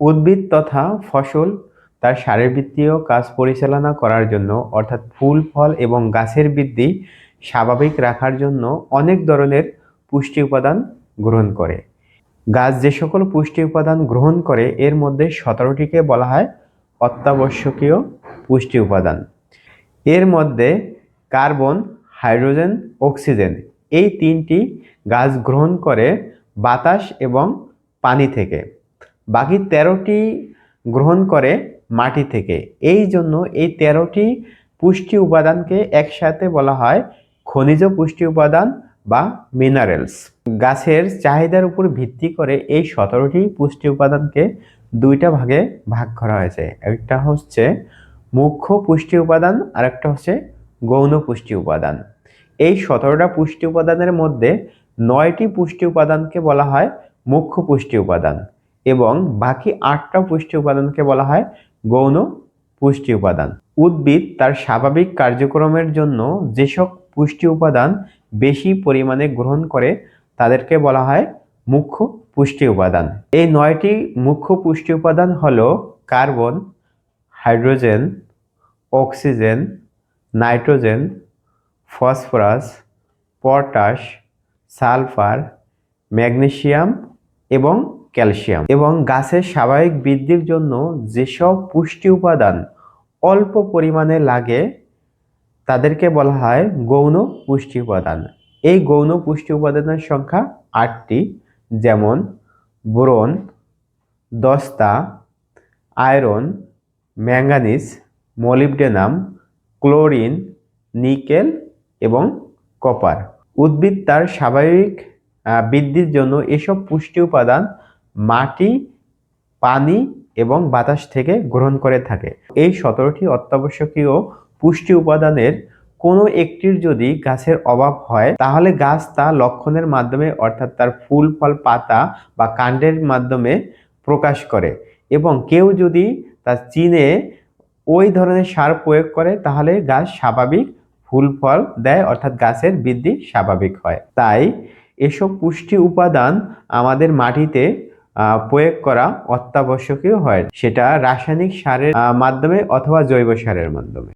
উদ্ভিদ তথা ফসল তার শারীরবৃত্তীয় কাজ পরিচালনা করার জন্য, অর্থাৎ ফুল, ফল এবং গাছের বৃদ্ধি স্বাভাবিক রাখার জন্য অনেক ধরনের পুষ্টি উপাদান গ্রহণ করে। গাছ যে সকল পুষ্টি উপাদান গ্রহণ করে, এর মধ্যে সতেরোটিকে বলা হয় অত্যাবশ্যকীয় পুষ্টি উপাদান। এর মধ্যে কার্বন, হাইড্রোজেন, অক্সিজেন এই তিনটি গাছ গ্রহণ করে বাতাস এবং পানি থেকে। বাকি তেরোটি গ্রহণ করে মাটি থেকে। এই জন্য এই তেরোটি পুষ্টি উপাদানকে একসাথে বলা হয় খনিজ পুষ্টি উপাদান বা মিনারেলস গাছের চাহিদার উপর ভিত্তি করে এই সতেরোটি পুষ্টি উপাদানকে দুইটা ভাগে ভাগ করা হয়েছে। একটা হচ্ছে মুখ্য পুষ্টি উপাদান আর একটা হচ্ছে গৌণ পুষ্টি উপাদান। এই সতেরোটা পুষ্টি উপাদানের মধ্যে নয়টি পুষ্টি উপাদানকে বলা হয় মুখ্য পুষ্টি উপাদান। এবং বাকি আটটা পুষ্টি উপাদানকে বলা হয় গৌণ পুষ্টি উপাদান। উদ্ভিদ তার স্বাভাবিক কার্যক্রমের জন্য যেসব পুষ্টি উপাদান বেশি পরিমাণে গ্রহণ করে তাদেরকে বলা হয় মুখ্য পুষ্টি উপাদান। এই নয়টি মুখ্য পুষ্টি উপাদান হল carbon, hydrogen, oxygen, nitrogen, phosphorus, potash, sulphur, magnesium এবং ক্যালসিয়াম এবং গাছের স্বাভাবিক বৃদ্ধির জন্য যেসব পুষ্টি উপাদান অল্প পরিমাণে লাগে, তাদেরকে বলা হয় গৌণ পুষ্টি উপাদান। এই গৌণ পুষ্টি উপাদানের সংখ্যা আটটি, যেমন বোরন, দস্তা, iron, manganese, molybdenum, chlorine, nickel এবং কপার। উদ্ভিদ তার স্বাভাবিক বৃদ্ধির জন্য এসব পুষ্টি উপাদান মাটি, পানি এবং বাতাস থেকে গ্রহণ করে থাকে। এই সতেরোটি অত্যাবশ্যকীয় পুষ্টি উপাদানের কোনো একটির যদি গাছের অভাব হয়, তাহলে গাছ তা লক্ষণের মাধ্যমে, অর্থাৎ তার ফুল, ফল, পাতা বা কাণ্ডের মাধ্যমে প্রকাশ করে এবং কেউ যদি তা চিনে, ওই ধরনের সার প্রয়োগ করে, তাহলে গাছ স্বাভাবিক ফুল, ফল দেয়, অর্থাৎ গাছের বৃদ্ধি স্বাভাবিক হয়। তাই এসব পুষ্টি উপাদান আমাদের মাটিতে প্রয়োগ করা অত্যাবশ্যকীয় হয়। সেটা রাসায়নিক সারের মাধ্যমে অথবা জৈব সারের মাধ্যমে।